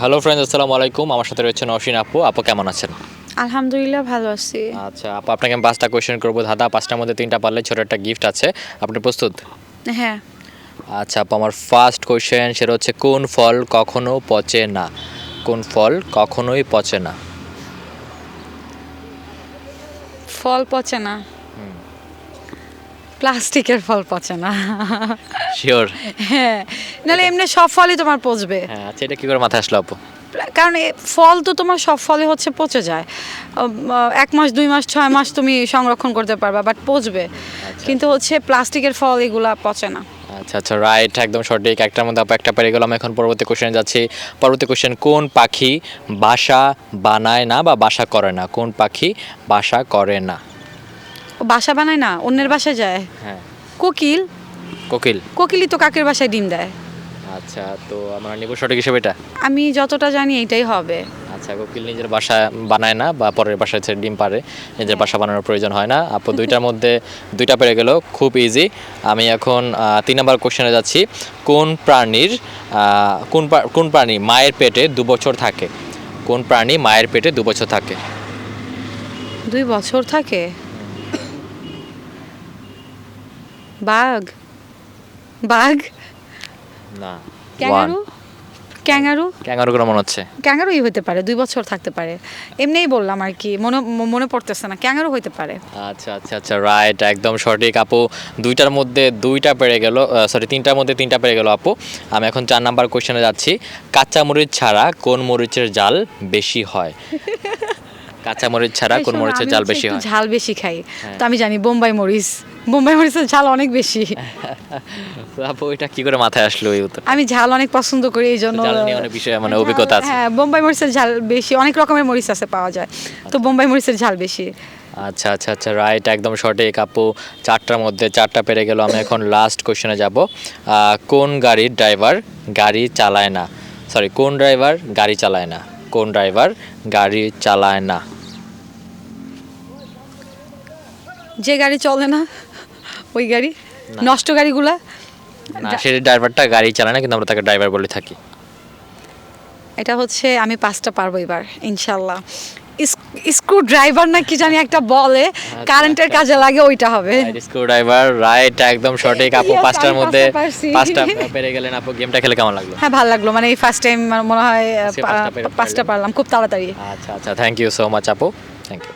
Hello friends আসসালামু আলাইকুম। আমার সাথে রয়েছে নওশিন আপু। আপু কেমন আছেন? আলহামদুলিল্লাহ ভালো আছি। আচ্ছা আপু আপনাকে আমি পাঁচটা কোয়েশ্চেন করব। দাদা পাঁচটার মধ্যে তিনটা পারলে ছোট একটা গিফট আছে। আপনি প্রস্তুত? হ্যাঁ। আচ্ছা আপু আমার ফার্স্ট কোয়েশ্চেন সেটা হচ্ছে কোন ফল কখনো পচে না? কোন ফল কখনোই পচে না? ফল পচে না। প্লাস্টিকের ফল পচে না। শিওর হ্যাঁ নাহলে এমনি সব ফলই তোমার পচবে। হ্যাঁ আচ্ছা এটা কি করে মাথায় আসলো আপু? কারণ ফল তো তোমার সব ফলে হচ্ছে পচে যায়। এক মাস দুই মাস ছয় মাস তুমি সংরক্ষণ করতে পারবা বাট পচবে। কিন্তু হচ্ছে প্লাস্টিকের ফল এগুলা পচে না। আচ্ছা আচ্ছা রাইট একদম সঠিক। একটার মধ্যে আপু একটা পেরে গেলাম। এখন পরবর্তী কোশ্চেনে যাচ্ছি। পরবর্তী কোশ্চেন কোন পাখি বাসা বানায় না বা বাসা করে না? কোন পাখি বাসা করে না? বাসা বানায় না অন্যের বাসায় যায়। হ্যাঁ। কোকিল? কোকিল। কোকিলই তো কাকের বাসায় ডিম দেয়। আচ্ছা তো আমরা নিব সঠিক হিসেবে এটা? আমি যতটা জানি এটাই হবে। আচ্ছা কোকিল নিজের বাসা বানায় না বা পরের বাসায় ছেড়ে ডিম পারে নিজের বাসা বানানোর প্রয়োজন হয় না। আপু দুইটার মধ্যে দুইটা পেরে গেল খুব ইজি আমি এখন তিন নম্বর কোশ্চেনে যাচ্ছি। কোন প্রাণীর কোন কোন প্রাণী মায়ের পেটে দু বছর থাকে? কোন প্রাণী মায়ের পেটে দু বছর থাকে? দুই বছর থাকে? বাঘ। বাঘ? না। ক্যাঙ্গারু? Kangaroo kangaroo? করে মনে হচ্ছে। ক্যাঙ্গারুই হতে পারে দুই বছর থাকতে পারে। এমনিই বললাম আর কি মনে মনে পড়তেছে না ক্যাঙ্গারু হতে পারে। আচ্ছা আচ্ছা আচ্ছা রাইট একদম সঠিক আপু। দুইটার মধ্যে দুইটা পেরে গেল সরি তিনটার মধ্যে তিনটা পেরে গেল আপু। আমি এখন চার নাম্বার কোশ্চেনে যাচ্ছি। কাঁচা মরিচ ছাড়া কোন মরিচের জাল বেশি হয়? কাঁচা মরিচ ছাড়া কোন মরিচের জাল বেশি হয়? ঝাল বেশি খাই। হ্যাঁ। তো আমি জানি বোম্বাই মরিচ বোম্বাই মরিচের ঝাল অনেক বেশি। তো আপু এটা কি করে মাথায় আসলো এই উত্তর আমি ঝাল অনেক পছন্দ করি এই জন্য। জাল নিয়ে অনেক বিষয়ে মানে অভিজ্ঞতা আছে। হ্যাঁ বোম্বাই মরিচের ঝাল বেশি অনেক রকমের মরিচ আছে পাওয়া যায়। তো বোম্বাই মরিচের ঝাল বেশি। আচ্ছা আচ্ছা আচ্ছা রাইট একদম সঠিক আপু। চারটার মধ্যে চারটা পেরে গেল আমি এখন লাস্ট কোশ্চেনে যাব। কোন গাড়ির ড্রাইভার গাড়ি চালায় না? সরি কোন ড্রাইভার গাড়ি চালায় না? কোন ড্রাইভার গাড়ি চালায় না? যে গাড়ি চলে না ওই গাড়ি নষ্ট গাড়িগুলা। না সেই ড্রাইভারটা গাড়ি চালায় না কিন্তু আমরা তাকে ড্রাইভার বলে থাকি। এটা হচ্ছে আমি পাঁচটা পারব এবার ইনশাল্লাহ। স্ক্রু ড্রাইভার না কি জানি একটা বলে কারেন্টের কাজে লাগে ওইটা হবে। স্ক্রু ড্রাইভার রাইট একদম সঠিক। আপু পাঁচটার মধ্যে পাঁচটা পেরে গেলেন আপু গেমটা খেলে কেমন লাগল? হ্যাঁ ভালো লাগল মানে এই ফার্স্ট টাইম মনে হয় পাঁচটা। পারলাম খুব তাড়াতাড়ি। আচ্ছা আচ্ছা থ্যাংক ইউ সো মাচ আপু। Thank you